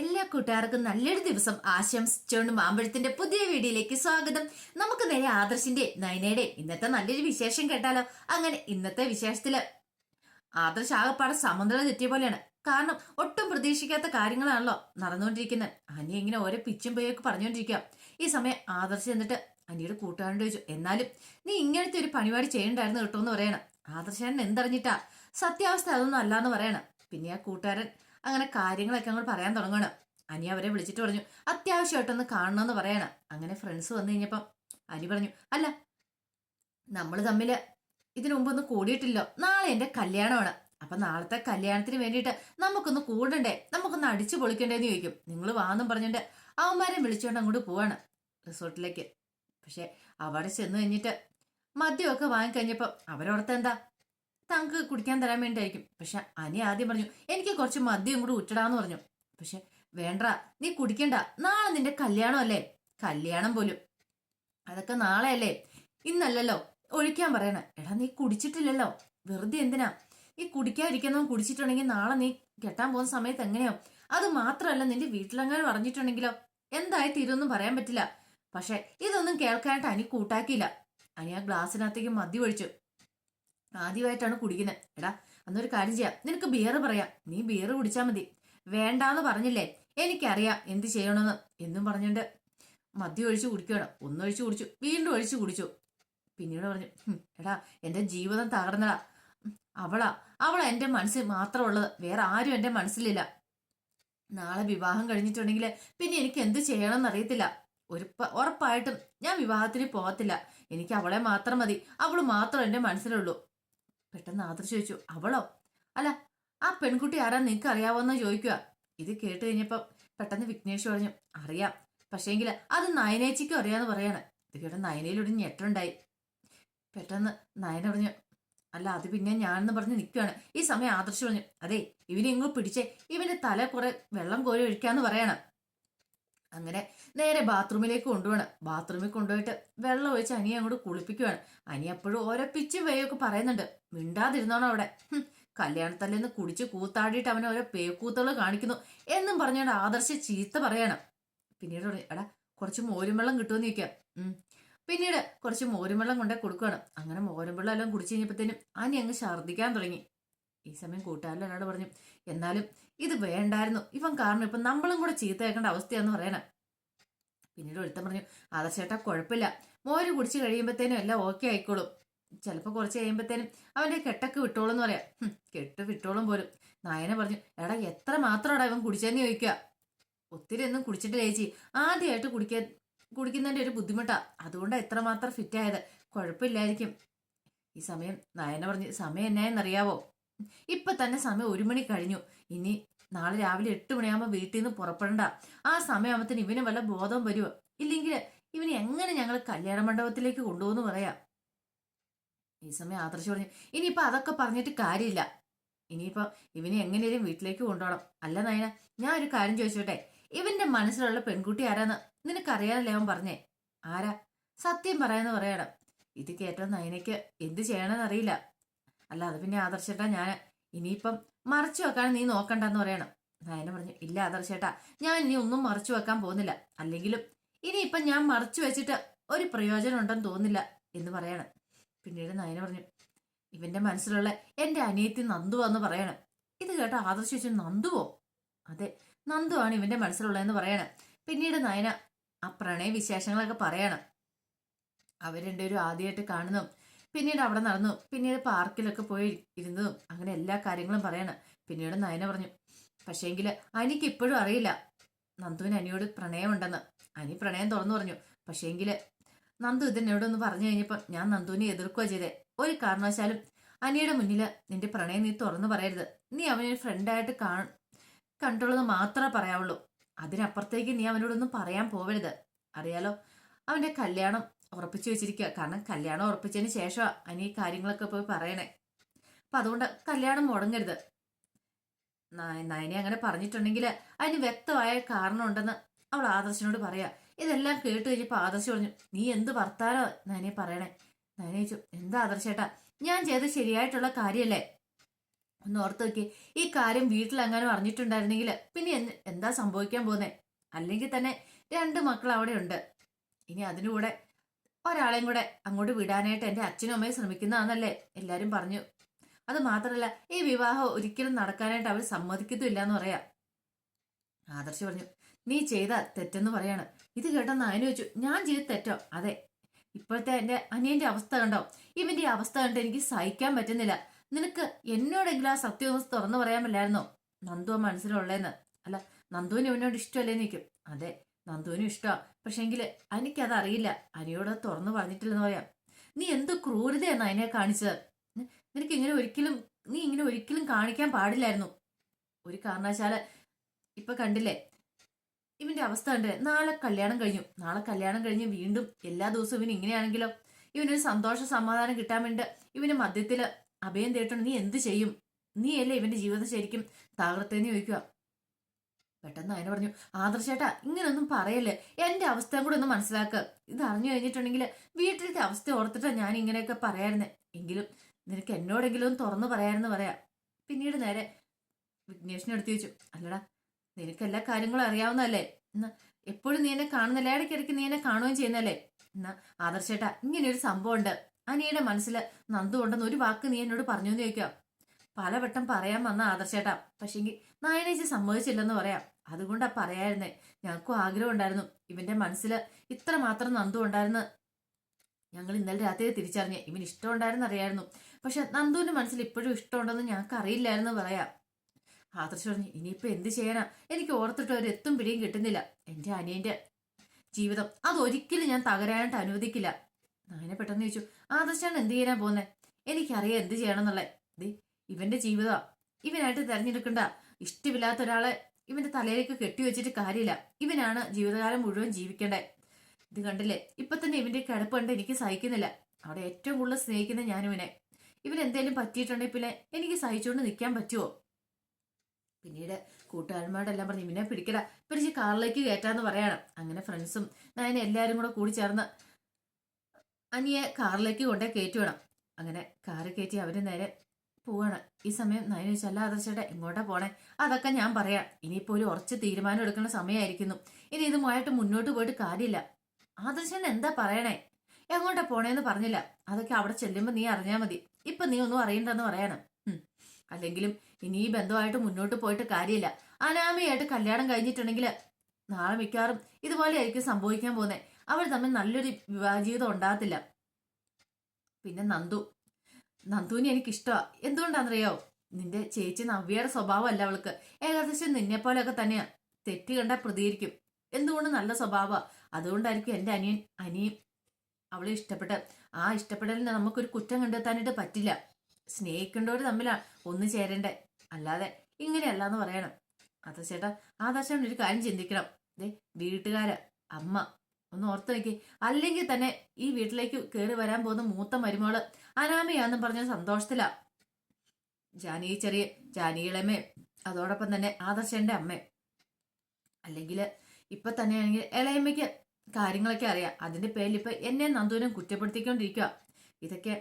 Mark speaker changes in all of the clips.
Speaker 1: എല്ലാ കൂട്ടുകാർക്കും നല്ലൊരു ദിവസം ആശംസിച്ചുകൊണ്ട് മാമ്പഴത്തിന്റെ പുതിയ വീഡിയോയിലേക്ക് സ്വാഗതം. നമുക്ക് നേരെ ആദർശിന്റെ നയനയുടെ ഇന്നത്തെ നല്ലൊരു വിശേഷം കേട്ടാലോ? അങ്ങനെ ഇന്നത്തെ വിശേഷത്തിൽ ആദർശ് ആകപ്പാടെ സമനില തെറ്റിയ പോലെയാണ്. കാരണം ഒട്ടും പ്രതീക്ഷിക്കാത്ത കാര്യങ്ങളാണല്ലോ നടന്നുകൊണ്ടിരിക്കുന്നത് അനി ഇങ്ങനെ ഓരോ പിച്ചും പോയൊക്കെ പറഞ്ഞുകൊണ്ടിരിക്കുക ഈ സമയം ആദർശ് എന്നിട്ട് അനിയുടെ കൂട്ടുകാരനോട് ചോദിച്ചു എന്നാലും നീ ഇങ്ങനത്തെ ഒരു പണിപാടി ചെയ്യണ്ടായിരുന്നു കേട്ടോ എന്ന് പറയണം. ആദർശൻ എന്തറിഞ്ഞിട്ടാ? സത്യാവസ്ഥ അതൊന്നും അല്ലാന്ന് പറയണം. പിന്നെ ആ കൂട്ടുകാരൻ അങ്ങനെ കാര്യങ്ങളൊക്കെ അങ്ങോട്ട് പറയാൻ തുടങ്ങണം അനി അവരെ വിളിച്ചിട്ട് പറഞ്ഞു അത്യാവശ്യമായിട്ടൊന്ന് കാണണമെന്ന് പറയണം. അങ്ങനെ ഫ്രണ്ട്സ് വന്നു കഴിഞ്ഞപ്പം അനി പറഞ്ഞു അല്ല നമ്മൾ തമ്മിൽ ഇതിനു മുമ്പൊന്നും കൂടിയിട്ടില്ല. നാളെ എന്റെ കല്യാണമാണ്. അപ്പം നാളത്തെ കല്യാണത്തിന് വേണ്ടിയിട്ട് നമുക്കൊന്ന് കൂടണ്ടേ? നമുക്കൊന്ന് അടിച്ചു പൊളിക്കണ്ടേന്ന് ചോദിക്കും. നിങ്ങൾ വാന്നും പറഞ്ഞിട്ട് അവന്മാരെ വിളിച്ചുകൊണ്ട് അങ്ങോട്ട് പോവാണ് റിസോർട്ടിലേക്ക്. പക്ഷെ അവിടെ ചെന്ന് കഴിഞ്ഞിട്ട് മദ്യമൊക്കെ വാങ്ങിക്കഴിഞ്ഞപ്പം അവരോടത്ത് എന്താ? തങ്ക് കുടിക്കാൻ തരാൻ വേണ്ടിയായിരിക്കും. പക്ഷെ അനി ആദ്യം പറഞ്ഞു എനിക്ക് കുറച്ച് മദ്യം കൂടി ഉറ്റടാന്ന് പറഞ്ഞു. പക്ഷെ വേണ്ട നീ കുടിക്കണ്ട. നാളെ നിന്റെ കല്യാണം അല്ലേ കല്യാണം പോലും. അതൊക്കെ നാളെ അല്ലേ ഇന്നല്ലല്ലോ. ഒഴിക്കാൻ പറയണ. എടാ നീ കുടിച്ചിട്ടില്ലല്ലോ. വെറുതെ എന്തിനാ? നീ കുടിക്കാതിരിക്കുന്നവൻ കുടിച്ചിട്ടുണ്ടെങ്കിൽ നാളെ നീ കെട്ടാൻ പോകുന്ന സമയത്ത് എങ്ങനെയോ? അത് മാത്രമല്ല നിന്റെ വീട്ടിലെങ്ങാനും പറഞ്ഞിട്ടുണ്ടെങ്കിലോ എന്തായി തീരുമെന്നും പറയാൻ പറ്റില്ല. പക്ഷെ ഇതൊന്നും കേൾക്കാനായിട്ട് അനി കൂട്ടാക്കിയില്ല. അനി ആ ഗ്ലാസ്സിനകത്തേക്ക് മദ്യം ഒഴിച്ചു. ആദ്യമായിട്ടാണ് കുടിക്കുന്നത്. എടാ അന്നൊരു കാര്യം ചെയ്യാം. നിനക്ക് ബിയർ പറയാം. നീ ബിയർ കുടിച്ചാൽ മതി. വേണ്ടാന്ന് പറഞ്ഞില്ലേ? എനിക്കറിയാം എന്ത് ചെയ്യണമെന്ന്. എന്നും പറഞ്ഞുകൊണ്ട് മദ്യം ഒഴിച്ച് കുടിക്കണം ഒന്നൊഴിച്ച് കുടിച്ചു. വീണ്ടും ഒഴിച്ച് കുടിച്ചു. പിന്നീട് പറഞ്ഞു എടാ എന്റെ ജീവിതം തകർന്നടാ. അവളാ. അവളാ എന്റെ മനസ്സിൽ മാത്രമുള്ളത്. വേറെ ആരും എന്റെ മനസ്സിലില്ല. നാളെ വിവാഹം കഴിഞ്ഞിട്ടുണ്ടെങ്കിൽ പിന്നെ എനിക്ക് എന്ത് ചെയ്യണമെന്ന് അറിയത്തില്ല. ഒരു ഉറപ്പായിട്ടും ഞാൻ വിവാഹത്തിന് പോകത്തില്ല. എനിക്ക് അവളെ മാത്രം മതി. അവൾ മാത്രം എന്റെ മനസ്സിലുള്ളൂ. പെട്ടെന്ന് ആദർശ് ചോദിച്ചു അവളോ? അല്ല ആ പെൺകുട്ടി ആരാ നിനക്ക് അറിയാവോന്ന് ചോദിക്കുക. ഇത് കേട്ട് കഴിഞ്ഞപ്പോ പെട്ടെന്ന് വിഘ്നേഷ് പറഞ്ഞു അറിയാം പക്ഷേങ്കിൽ അത് നയനേച്ചിക്കും അറിയാന്ന് പറയാണ്. ഇത് കേട്ട നയനയിലൊരു ഞെട്ടുണ്ടായി പെട്ടെന്ന് നയന പറഞ്ഞു അല്ല അത് പിന്നെ ഞാനെന്ന് പറഞ്ഞ് നിൽക്കുകയാണ് ഈ സമയം ആദർശ് പറഞ്ഞു അതെ ഇവനെ ഇങ്ങോട്ട് പിടിച്ചേ ഇവന്റെ തല കുറെ വെള്ളം കോരി ഒഴിക്കാന്ന് പറയണം. അങ്ങനെ നേരെ ബാത്റൂമിലേക്ക് കൊണ്ടുപോകണം ബാത്റൂമിൽ കൊണ്ടുപോയിട്ട് വെള്ളം ഒഴിച്ച് അനിയെ അങ്ങോട്ട് കുളിപ്പിക്കുവാണ്. അനി അപ്പോഴും ഓരോ പിച്ചും വേയൊക്കെ പറയുന്നുണ്ട്. മിണ്ടാതിരുന്നോണം അവിടെ? ഹും, കല്യാണത്തല്ലേന്ന് കുടിച്ച് കൂത്താടിയിട്ട് അവനെ ഓരോ പേക്കൂത്തുകൾ കാണിക്കുന്നു എന്നും പറഞ്ഞുകൊണ്ട് ആദർശ ചീത്ത പറയണം. പിന്നീട് എടാ കുറച്ച് മോരും വെള്ളം കിട്ടുമെന്ന് ചോദിക്കാം. പിന്നീട് കുറച്ച് മോരും വെള്ളം കൊണ്ടേ കൊടുക്കുകയാണ് അങ്ങനെ മോരും വെള്ളം എല്ലാം കുടിച്ചു കഴിഞ്ഞപ്പോഴത്തേനും അനി അങ്ങ് ഛർദ്ദിക്കാൻ തുടങ്ങി. ഈ സമയം കൂട്ടുകാരിലും ഒരാൾ പറഞ്ഞു എന്നാലും ഇത് വേണ്ടായിരുന്നു. ഇവൻ കാരണം ഇപ്പം നമ്മളും കൂടെ ചീത്ത കേൾക്കേണ്ട അവസ്ഥയാന്ന് പറയണം പിന്നീട് ഒരുത്തൻ പറഞ്ഞു ആദർശേട്ടാ കുഴപ്പമില്ല. മോര് കുടിച്ച് കഴിയുമ്പോഴത്തേനും എല്ലാം ഓക്കെ ആയിക്കോളും. ചിലപ്പോൾ കുറച്ച് കഴിയുമ്പോഴത്തേനും അവന്റെ കെട്ടൊക്കെ വിട്ടോളും എന്ന് പറയാം. കെട്ട് വിട്ടോളും പോലും. നായന പറഞ്ഞു എടാ എത്ര മാത്രമാടാ ഇവൻ കുടിച്ചെന്ന് ചോദിക്കുക? ഒത്തിരി ഒന്നും കുടിച്ചിട്ടില്ല ചേച്ചി. ആദ്യമായിട്ട് കുടിക്കാൻ കുടിക്കുന്നതിന്റെ ഒരു ബുദ്ധിമുട്ടാണ് അതുകൊണ്ടാണ് എത്രമാത്രം ഫിറ്റ് ആയത്. കുഴപ്പമില്ലായിരിക്കും. ഈ സമയം നായന പറഞ്ഞു സമയം എന്നായെന്നറിയാവോ? ഇപ്പൊ തന്നെ സമയം ഒരു മണി കഴിഞ്ഞു. ഇനി നാളെ രാവിലെ എട്ട് മണിയാകുമ്പോൾ വീട്ടിൽ നിന്ന് പുറപ്പെടണ്ട. ആ സമയമാകുമ്പത്തിന് ഇവന് വല്ല ബോധം വരുമോ ഇല്ലെങ്കിൽ ഇവന് എങ്ങനെ ഞങ്ങൾ കല്യാണ മണ്ഡപത്തിലേക്ക് കൊണ്ടുപോകുന്നു പറയാം? ഈ സമയം ആദർശ് പറഞ്ഞു ഇനിയിപ്പൊ അതൊക്കെ പറഞ്ഞിട്ട് കാര്യമില്ല. ഇനിയിപ്പോ ഇവനെ എങ്ങനെയും വീട്ടിലേക്ക് കൊണ്ടുപോകണം. അല്ല നയന ഞാൻ ഒരു കാര്യം ചോദിച്ചോട്ടെ? ഇവന്റെ മനസ്സിലുള്ള പെൺകുട്ടി ആരാന്ന് നിനക്കറിയാനല്ലേ അവൻ പറഞ്ഞേ? ആരാ? സത്യം പറയാന്ന് പറയണം. ഇത് കേട്ടോ നയനയ്ക്ക് എന്ത് ചെയ്യണമെന്ന് അറിയില്ല. അല്ല അത് പിന്നെ ആദർശേട്ടാ ഞാൻ ഇനിയിപ്പം മറച്ചു വെക്കാൻ നീ നോക്കണ്ടെന്ന് പറയണം. നയന പറഞ്ഞു ഇല്ല ആദർശേട്ടാ ഞാൻ ഇനി ഒന്നും മറച്ചു വെക്കാൻ പോകുന്നില്ല. അല്ലെങ്കിലും ഇനിയിപ്പം ഞാൻ മറച്ചു വെച്ചിട്ട് ഒരു പ്രയോജനം ഉണ്ടെന്ന് തോന്നില്ല എന്ന് പറയണം. പിന്നീട് നയന പറഞ്ഞു ഇവന്റെ മനസ്സിലുള്ള എന്റെ അനിയത്തി നന്ദുവാന്ന് പറയണം. ഇത് കേട്ട ആദർശ വെച്ചു നന്ദുവോ? അതെ നന്ദുവാണ് ഇവന്റെ മനസ്സിലുള്ളതെന്ന് പറയണം. പിന്നീട് നയന ആ പ്രണയ വിശേഷങ്ങളൊക്കെ പറയണം. അവർ രണ്ടുപേരും ആദ്യമായിട്ട് കാണുന്നു. പിന്നീട് അവിടെ നടന്നു. പിന്നീട് പാർക്കിലൊക്കെ പോയി ഇരുന്നു. അങ്ങനെ എല്ലാ കാര്യങ്ങളും പറയണം. പിന്നീട് നയന പറഞ്ഞു പക്ഷേങ്കിൽ അനിക്ക് ഇപ്പോഴും അറിയില്ല. നന്ദുവിന് അനിയോട് പ്രണയമുണ്ടെന്ന്. അനി പ്രണയം തുറന്നു പറഞ്ഞു. പക്ഷേങ്കിൽ നന്ദു ഇതിനോടൊന്ന് പറഞ്ഞു കഴിഞ്ഞപ്പോൾ ഞാൻ നന്ദുവിനെ എതിർക്കുക ചെയ്തേ. ഒരു കാരണവശാലും അനിയുടെ മുന്നിൽ നിന്റെ പ്രണയം നീ തുറന്നു പറയരുത്. നീ അവനെ ഫ്രണ്ടായിട്ട് കാ കണ്ടുള്ളത് മാത്രമേ പറയാവുള്ളൂ. അതിനപ്പുറത്തേക്ക് നീ അവനോടൊന്നും പറയാൻ പോവരുത്. അറിയാലോ? അവന്റെ കല്യാണം ഉറപ്പിച്ചു വെച്ചിരിക്കുക കാരണം കല്യാണം ഉറപ്പിച്ചതിന് ശേഷം അനി കാര്യങ്ങളൊക്കെ പോയി പറയണേ. അപ്പൊ അതുകൊണ്ട് കല്യാണം മുടങ്ങരുത്. നയ- നയനെ അങ്ങനെ പറഞ്ഞിട്ടുണ്ടെങ്കിൽ അതിന് വ്യക്തമായ കാരണമുണ്ടെന്ന് അവൾ ആദർശനോട് പറയാ. ഇതെല്ലാം കേട്ട് കഴിഞ്ഞപ്പോ ആദർശ് പറഞ്ഞു നീ എന്ത് വർത്താനോ നയനെ പറയണേ? നയനെ ചോദിച്ചു എന്താ ആദർശേട്ടാ ഞാൻ ചെയ്ത് ശരിയായിട്ടുള്ള കാര്യല്ലേ? ഒന്ന് ഓർത്ത് നോക്കി. ഈ കാര്യം വീട്ടിൽ അങ്ങനെ അറിഞ്ഞിട്ടുണ്ടായിരുന്നെങ്കിൽ പിന്നെ എന്ത്- എന്താ സംഭവിക്കാൻ പോകുന്നേ? അല്ലെങ്കിൽ തന്നെ രണ്ട് മക്കൾ അവിടെ ഉണ്ട്. ഇനി അതിനു കൂടെ ഒരാളെയും കൂടെ അങ്ങോട്ട് വിടാനായിട്ട് എന്റെ അച്ഛനും അമ്മയും ശ്രമിക്കുന്നതാണെന്നല്ലേ എല്ലാവരും പറഞ്ഞു. അത് മാത്രമല്ല ഈ വിവാഹം ഒരിക്കലും നടക്കാനായിട്ട് അവർ സമ്മതിക്കത്തുമില്ല എന്ന് പറയാ. ആദർശ് പറഞ്ഞു നീ ചെയ്ത തെറ്റെന്ന് പറയാണ്. ഇത് കേട്ടെന്ന് അതിന് വെച്ചു ഞാൻ ചെയ്ത തെറ്റോ? അതെ ഇപ്പോഴത്തെ എന്റെ അനിയന്റെ അവസ്ഥ കണ്ടോ? ഇവന്റെ അവസ്ഥ കണ്ട് എനിക്ക് സഹിക്കാൻ പറ്റുന്നില്ല. നിനക്ക് എന്നോടെങ്കിലും ആ സത്യം തുറന്നു പറയാൻ പറ്റില്ലായിരുന്നോ നന്ദു മനസ്സിലുള്ളതെന്ന് അല്ല നന്ദുവിന് ഇവനോട് ഇഷ്ടമല്ലേ നിൽക്കും അതെ നന്ദുവിനും ഇഷ്ടമാണ് പക്ഷെങ്കിൽ അനിക്കതറിയില്ല. അനിയോട് തുറന്നു പറഞ്ഞിട്ടില്ലെന്ന് പറയാം. നീ എന്ത് ക്രൂരതയാണ് അതിനെ കാണിച്ചത്? നിനക്ക് ഇങ്ങനെ ഒരിക്കലും നീ ഇങ്ങനെ ഒരിക്കലും കാണിക്കാൻ പാടില്ലായിരുന്നു. ഒരു കാരണവശാൽ ഇപ്പൊ കണ്ടില്ലേ? ഇവന്റെ അവസ്ഥ കണ്ടില്ലേ നാളെ കല്യാണം കഴിഞ്ഞു. നാളെ കല്യാണം കഴിഞ്ഞ് വീണ്ടും എല്ലാ ദിവസവും ഇവന് ഇങ്ങനെയാണെങ്കിലോ? ഇവനൊരു സന്തോഷ സമാധാനം കിട്ടാൻ വേണ്ടി ഇവന് മദ്യത്തിൽ അഭയം തേട്ടണം നീ എന്ത് ചെയ്യും? നീ അല്ലേ ഇവന്റെ ജീവിതം ശരിക്കും താകൃത്തേന്ന് ചോദിക്കുക പെട്ടെന്ന് അതിനെ പറഞ്ഞു ആദർശേട്ടാ ഇങ്ങനൊന്നും പറയല്ലേ എന്റെ അവസ്ഥയും കൂടെ ഒന്ന് മനസ്സിലാക്കുക ഇത് അറിഞ്ഞു കഴിഞ്ഞിട്ടുണ്ടെങ്കിൽ വീട്ടിലത്തെ അവസ്ഥ ഓർത്തിട്ടാ ഞാൻ ഇങ്ങനെയൊക്കെ പറയായിരുന്നേ. എങ്കിലും നിനക്ക് എന്നോടെങ്കിലും തുറന്നു പറയാമെന്ന് പറയാം. പിന്നീട് നേരെ വിഘ്നേഷിനെ എടുത്തു ചോദിച്ചു അല്ലടാ നിനക്ക് എല്ലാ കാര്യങ്ങളും അറിയാവുന്നതല്ലേ? എന്നാ എപ്പോഴും നീ എന്നെ കാണുന്നില്ല ഇടയ്ക്കിടയ്ക്ക് നീ എന്നെ കാണുകയും ചെയ്യുന്നല്ലേ എന്നാ ആദർശേട്ടാ ഇങ്ങനെ ഒരു സംഭവം ഉണ്ട് അനിയുടെ മനസ്സിൽ നന്ദു ഉണ്ടെന്ന് ഒരു വാക്ക് നീ എന്നോട് പറഞ്ഞു എന്ന് ചോദിക്കാം പലവട്ടം പറയാൻ വന്ന ആദർശേട്ടാ. പക്ഷെങ്കിൽ നായനേച്ചി സമ്മതിച്ചില്ലെന്ന് പറയാം. അതുകൊണ്ടാ പറയായിരുന്നേ. ഞങ്ങൾക്കും ആഗ്രഹം ഉണ്ടായിരുന്നു. ഇവന്റെ മനസ്സിൽ ഇത്ര മാത്രം നന്ദു ഉണ്ടായിരുന്നു. ഞങ്ങൾ ഇന്നലെ രാത്രി തിരിച്ചറിഞ്ഞ്. ഇവൻ ഇഷ്ടമുണ്ടായിരുന്നു അറിയായിരുന്നു. പക്ഷെ നന്ദുവിന്റെ മനസ്സിൽ ഇപ്പോഴും ഇഷ്ടമുണ്ടെന്ന് ഞങ്ങൾക്ക് അറിയില്ലായിരുന്നു പറയാം. ആദർശ് പറഞ്ഞു ഇനിയിപ്പോ എന്ത് ചെയ്യാനാ? എനിക്ക് ഓർത്തിട്ട് ഒരു എത്തും പിടിയും കിട്ടുന്നില്ല. എന്റെ അനിയന്റെ ജീവിതം അതൊരിക്കലും ഞാൻ തകരാനായിട്ട് അനുവദിക്കില്ല. നായനെ പെട്ടെന്ന് ചോദിച്ചു ആദർശാണ് എന്ത് ചെയ്യാനാ പോകുന്നത് എനിക്കറിയാം എന്ത് ചെയ്യണമെന്നുള്ളത് ദേ ഇവന്റെ ജീവിതം ഇവനായിട്ട് തെരഞ്ഞെടുക്കണ്ട. ഇഷ്ടമില്ലാത്ത ഒരാളെ ഇവന്റെ തലയിലേക്ക് കെട്ടിവെച്ചിട്ട് കാര്യമില്ല. ഇവനാണ് ജീവിതകാലം മുഴുവൻ ജീവിക്കേണ്ടേ ഇത് കണ്ടില്ലേ? ഇപ്പൊ തന്നെ ഇവന്റെ കിടപ്പ് കണ്ട് എനിക്ക് സഹിക്കുന്നില്ല. അവിടെ ഏറ്റവും കൂടുതൽ സ്നേഹിക്കുന്ന ഞാനിവനെ ഇവൻ എന്തേലും പറ്റിയിട്ടുണ്ടെങ്കിൽ പിന്നെ എനിക്ക് സഹിച്ചുകൊണ്ട് നിൽക്കാൻ പറ്റുമോ പിന്നീട് കൂട്ടുകാരന്മാരെല്ലാം പറഞ്ഞു ഇവനെ പിടിക്കട. പിടിച്ച് കാറിലേക്ക് കയറ്റാന്ന് പറയണം. അങ്ങനെ ഫ്രണ്ട്സും ഞാൻ എല്ലാവരും കൂടെ കൂടി ചേർന്ന് അനിയെ കാറിലേക്ക് കൊണ്ടേ കയറ്റുവേണം അങ്ങനെ കാറ് കയറ്റി അവർ നേരെ പോവാണ്. ഈ സമയം നയന ചോദിച്ചു അല്ല ആദർശേട്ടാ എങ്ങോട്ടാ പോണേ? അതൊക്കെ ഞാൻ പറയാം. ഇനിയിപ്പോ ഒരു ഉറച്ച് തീരുമാനം എടുക്കുന്ന സമയമായിരിക്കുന്നു. ഇനി ഇതുമായിട്ട് മുന്നോട്ട് പോയിട്ട് കാര്യമില്ല. ആദർശൻ എന്താ പറയണേ? എങ്ങോട്ടാ പോണേന്ന് പറഞ്ഞില്ല. അതൊക്കെ അവിടെ ചെല്ലുമ്പോ നീ അറിഞ്ഞാ മതി. ഇപ്പൊ നീ ഒന്നും അറിയണ്ടെന്ന് പറയണം. അല്ലെങ്കിലും ഇനി ഈ ബന്ധമായിട്ട് മുന്നോട്ട് പോയിട്ട് കാര്യമില്ല. അനാമയായിട്ട് കല്യാണം കഴിഞ്ഞിട്ടുണ്ടെങ്കിൽ നാളെ മിക്കവാറും ഇതുപോലെ ആയിരിക്കും സംഭവിക്കാൻ പോകുന്നത് അവർ തമ്മിൽ നല്ലൊരു വിവാഹ ജീവിതം ഉണ്ടാകത്തില്ല. പിന്നെ നന്ദു. നന്ദുവിനെ എനിക്ക് ഇഷ്ടമാണ് എന്തുകൊണ്ടാണെന്നറിയോ? നിന്റെ ചേച്ചി നവ്യയുടെ സ്വഭാവമല്ല അവൾക്ക്. ഏകദേശം നിന്നെ പോലെയൊക്കെ തന്നെയാ. തെറ്റ് കണ്ടാൽ പ്രതികരിക്കും. എന്തുകൊണ്ട് നല്ല സ്വഭാവമാണ് അതുകൊണ്ടായിരിക്കും എന്റെ അനിയൻ അനിയും അവളെ ഇഷ്ടപ്പെട്ട ആ ഇഷ്ടപ്പെടലിന് നമുക്കൊരു കുറ്റം കണ്ടെത്താനായിട്ട് പറ്റില്ല. സ്നേഹിക്കേണ്ടവർ തമ്മിലാണ് ഒന്ന് ചേരണ്ടേ? അല്ലാതെ ഇങ്ങനെയല്ല എന്ന് പറയണം. അത് ചേട്ടാ ദശ ഒരു കാര്യം ചിന്തിക്കണം. ദേ വീട്ടുകാര് അമ്മ. ഒന്ന് ഓർത്ത് നോക്കി. അല്ലെങ്കിൽ തന്നെ ഈ വീട്ടിലേക്ക് കയറി വരാൻ പോകുന്ന മൂത്ത മരുമോൾ അനാമയാന്നും പറഞ്ഞ സന്തോഷത്തിലാ. ജാനി ചെറിയ ജാനിയിളമേ അതോടൊപ്പം തന്നെ ആദർശന്റെ അമ്മ. അല്ലെങ്കിൽ ഇപ്പൊ തന്നെയാണെങ്കിൽ ഇളയമ്മയ്ക്ക് കാര്യങ്ങളൊക്കെ അറിയാം. അതിന്റെ പേരിൽ ഇപ്പൊ എന്നെ നന്ദുവിനും കുറ്റപ്പെടുത്തിക്കൊണ്ടിരിക്കുക ഇതൊക്കെ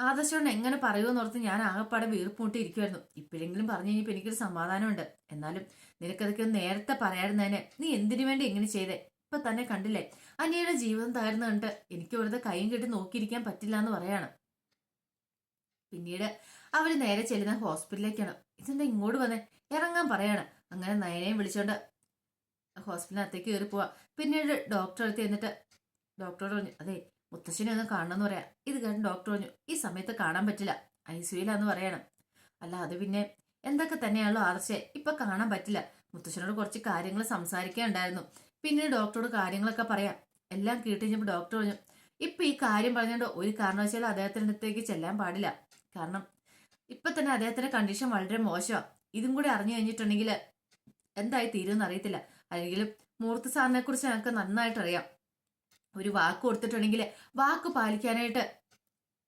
Speaker 1: ആദർശോണ്ട് എങ്ങനെ പറയുമെന്ന് ഓർത്ത് ഞാൻ ആകെപ്പാടെ വീർപ്പൂട്ടി ഇരിക്കുമായിരുന്നു ഇപ്പോഴെങ്കിലും പറഞ്ഞു കഴിഞ്ഞപ്പോൾ എനിക്കൊരു സമാധാനമുണ്ട്. എന്നാലും നിനക്കതൊക്കെ നേരത്തെ പറയാറുന്നതിനെ നീ എന്തിനു വേണ്ടി ഇങ്ങനെ ചെയ്തേ? ഇപ്പൊ തന്നെ കണ്ടില്ലേ? അനിയുടെ ജീവിതം തകർന്നു കണ്ട് എനിക്ക് വെറുതെ കൈയും കെട്ടി നോക്കിയിരിക്കാൻ പറ്റില്ല എന്ന് പറയാണ്. പിന്നീട് അവർ നേരെ ചെല്ലുന്ന ഹോസ്പിറ്റലിലേക്കാണ്. ഇതെന്താ ഇങ്ങോട്ട് വന്നേ? ഇറങ്ങാൻ പറയാണ്. അങ്ങനെ നയനെയും വിളിച്ചോണ്ട് ഹോസ്പിറ്റലിനകത്തേക്ക് കയറി പോവാ. പിന്നീട് ഡോക്ടർ അടുത്ത് എന്നിട്ട് ഡോക്ടറോട് പറഞ്ഞു അതെ മുത്തശ്ശനെ ഒന്ന് കാണണമെന്ന് പറയാം. ഇത് കാരണം ഡോക്ടർ പറഞ്ഞു ഈ സമയത്ത് കാണാൻ പറ്റില്ല. ഐ സിയിലാന്ന് പറയണം. അല്ല അത് പിന്നെ എന്തൊക്കെ തന്നെയാണല്ലോ ആദർശെ ഇപ്പൊ കാണാൻ പറ്റില്ല. മുത്തശ്ശനോട് കുറച്ച് കാര്യങ്ങൾ സംസാരിക്കാനുണ്ടായിരുന്നു. പിന്നീട് ഡോക്ടറോട് കാര്യങ്ങളൊക്കെ പറയാം. എല്ലാം കേട്ടുകഴിഞ്ഞപ്പോൾ ഡോക്ടർ പറഞ്ഞു ഇപ്പൊ ഈ കാര്യം പറഞ്ഞുകൊണ്ട് ഒരു കാരണവശാലും അദ്ദേഹത്തിന്റെ അടുത്തേക്ക് ചെല്ലാൻ പാടില്ല. കാരണം ഇപ്പൊ തന്നെ അദ്ദേഹത്തിന്റെ കണ്ടീഷൻ വളരെ മോശമാണ് ഇതും കൂടി അറിഞ്ഞു കഴിഞ്ഞിട്ടുണ്ടെങ്കിൽ എന്തായി തീരുമെന്ന് അറിയത്തില്ല. അല്ലെങ്കിൽ മൂർത്തി സാറിനെ കുറിച്ച് ഞങ്ങൾക്ക് നന്നായിട്ട് അറിയാം. ഒരു വാക്ക് കൊടുത്തിട്ടുണ്ടെങ്കിൽ വാക്ക് പാലിക്കാനായിട്ട്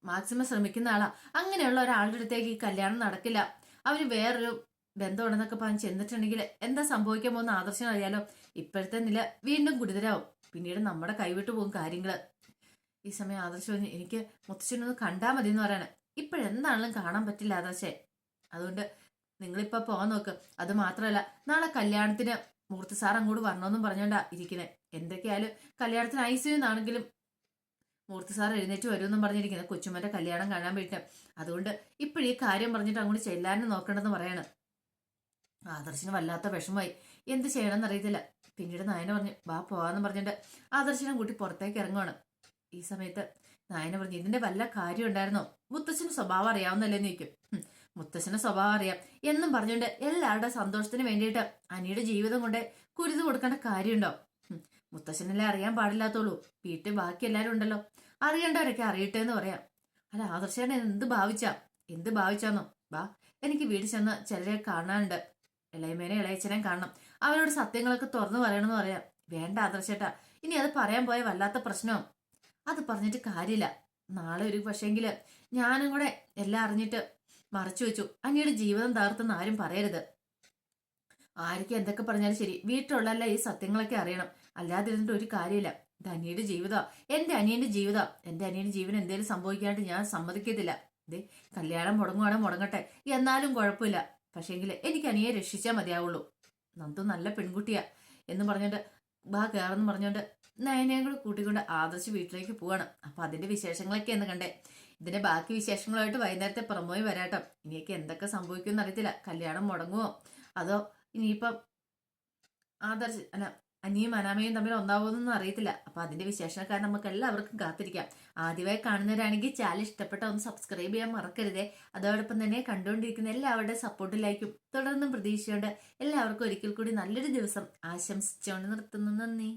Speaker 1: മാക്സിമം ശ്രമിക്കുന്ന ആളാ. അങ്ങനെയുള്ള ഒരാളുടെ അടുത്തേക്ക് ഈ കല്യാണം നടക്കില്ല. അവർ വേറൊരു ബന്ധമുണ്ടെന്നൊക്കെ പറഞ്ഞ് ചെന്നിട്ടുണ്ടെങ്കിൽ എന്താ സംഭവിക്കാൻ പോകുന്ന ആദർശം അറിയാലോ. ഇപ്പോഴത്തെ നില വീണ്ടും ഗുരുതരാവും. പിന്നീട് നമ്മുടെ കൈവിട്ടു പോകും കാര്യങ്ങൾ ഈ സമയം ആദർശം പറഞ്ഞു എനിക്ക് മുത്തച്ഛനൊന്ന് കണ്ടാൽ മതി എന്ന് പറയണേ. ഇപ്പോഴെന്താണെങ്കിലും കാണാൻ പറ്റില്ല ആദർശേ. അതുകൊണ്ട് നിങ്ങളിപ്പോൾ പോകാൻ നോക്ക്. അത് മാത്രമല്ല നാളെ കല്യാണത്തിന് മൂർത്തി സാർ അങ്ങോട്ട് വരണമെന്നും പറഞ്ഞോണ്ടാ ഇരിക്കുന്നത് എന്തൊക്കെയായാലും കല്യാണത്തിന് ഐ സി ആണെങ്കിലും മൂർത്തി സാർ എഴുന്നേറ്റ് വരുമെന്നും പറഞ്ഞിരിക്കുന്നത് കൊച്ചുമ്മന്റെ കല്യാണം കാണാൻ വേണ്ടിയിട്ട് അതുകൊണ്ട് ഇപ്പോഴീ കാര്യം പറഞ്ഞിട്ട് അങ്ങോട്ട് ചെല്ലാനും നോക്കണമെന്ന് പറയാണ്. ആദർശന് വല്ലാത്ത വിഷമമായി. എന്ത് ചെയ്യണമെന്ന് അറിയത്തില്ല പിന്നീട് നായന പറഞ്ഞു വാ പോവാന്ന് പറഞ്ഞിട്ട് ആദർശനം കൂട്ടി പുറത്തേക്ക് ഇറങ്ങുവാണ്. ഈ സമയത്ത് നായന പറഞ്ഞു ഇതിന്റെ വല്ല കാര്യം ഉണ്ടായിരുന്നോ? മുത്തശ്ശന് സ്വഭാവം അറിയാവുന്നല്ലേ "ഹും, മുത്തശ്ശന് സ്വഭാവം അറിയാം. എന്നും പറഞ്ഞുകൊണ്ട് എല്ലാവരുടെ സന്തോഷത്തിന് വേണ്ടിയിട്ട് അനിയുടെ ജീവിതം കൊണ്ട് കുരുത് കൊടുക്കേണ്ട കാര്യമുണ്ടോ? മുത്തശ്ശനല്ലേ അറിയാൻ പാടില്ലാത്തുള്ളൂ വീട്ടിൽ ബാക്കി എല്ലാവരും ഉണ്ടല്ലോ. അറിയേണ്ടവരൊക്കെ അറിയട്ടെ എന്ന് പറയാം. അല്ല ആദർശനെ എന്ത് ഭാവിച്ചാ? എന്ത് ഭാവിച്ചാന്നോ? വാ എനിക്ക് വീട്ടിൽ ചെന്ന് ചിലരെ കാണാനുണ്ട്. ഇളയമേനെ ഇളയച്ചനെ കാണണം. അവരോട് സത്യങ്ങളൊക്കെ തുറന്നു പറയണമെന്ന് പറയാം. വേണ്ട ആദർശേട്ടാ. ഇനി അത് പറയാൻ പോയ വല്ലാത്ത പ്രശ്നവും അത് പറഞ്ഞിട്ട് കാര്യമില്ല. നാളെ ഒരു പക്ഷേങ്കിൽ ഞാനും കൂടെ എല്ലാം അറിഞ്ഞിട്ട് മറച്ചു വെച്ചു. അനിയുടെ ജീവിതം തകർത്തെന്ന് ആരും പറയരുത്. ആർക്ക് എന്തൊക്കെ പറഞ്ഞാലും ശരി. വീട്ടിലുള്ള ഈ സത്യങ്ങളൊക്കെ അറിയണം. അല്ലാതെ ഇരുന്നിട്ട് ഒരു കാര്യമില്ല. ഇത് അനിയുടെ ജീവിതം എന്റെ അനിയന്റെ ജീവിതം എന്റെ അനിയന്റെ ജീവൻ എന്തെങ്കിലും സംഭവിക്കാണ്ട് ഞാൻ സമ്മതിക്കത്തില്ല. ദേ കല്യാണം മുടങ്ങുവാണെങ്കിൽ മുടങ്ങട്ടെ. എന്നാലും കുഴപ്പമില്ല. പക്ഷേങ്കിൽ എനിക്ക് അനിയെ രക്ഷിച്ചാൽ മതിയാവുള്ളൂ. നന്ദു നല്ല പെൺകുട്ടിയാ എന്ന് പറഞ്ഞിട്ട് ബാ കയറെന്ന് പറഞ്ഞുകൊണ്ട് നയനയും കൂടെ കൂട്ടിക്കൊണ്ട് ആദർശ് വീട്ടിലേക്ക് പോവാണ്. അപ്പൊ അതിന്റെ വിശേഷങ്ങളൊക്കെ എന്ന് കണ്ടേ. ഇതിന്റെ ബാക്കി വിശേഷങ്ങളുമായിട്ട് വൈകുന്നേരത്തെ പുറമോയി വരാട്ടോ. ഇനിയൊക്കെ എന്തൊക്കെ സംഭവിക്കുമെന്ന് അറിയത്തില്ല കല്യാണം മുടങ്ങുമോ അതോ ഇനിയിപ്പം ആദർശ് അല്ല അനിയും അനാമയും തമ്മിൽ ഒന്നാവുമെന്നൊന്നും അറിയത്തില്ല. അപ്പൊ അതിന്റെ വിശേഷക്കാരൻ നമുക്ക് എല്ലാവർക്കും കാത്തിരിക്കാം. ആദ്യമായി കാണുന്നവരാണെങ്കിൽ ചാനൽ ഇഷ്ടപ്പെട്ട ഒന്ന് സബ്സ്ക്രൈബ് ചെയ്യാൻ മറക്കരുതേ. അതോടൊപ്പം തന്നെ കണ്ടുകൊണ്ടിരിക്കുന്ന എല്ലാവരുടെയും സപ്പോർട്ടിലായിരിക്കും തുടർന്നും പ്രതീക്ഷയോടെ എല്ലാവർക്കും ഒരിക്കൽ കൂടി നല്ലൊരു ദിവസം ആശംസിച്ചുകൊണ്ട് നിർത്തുന്നു. നന്ദി.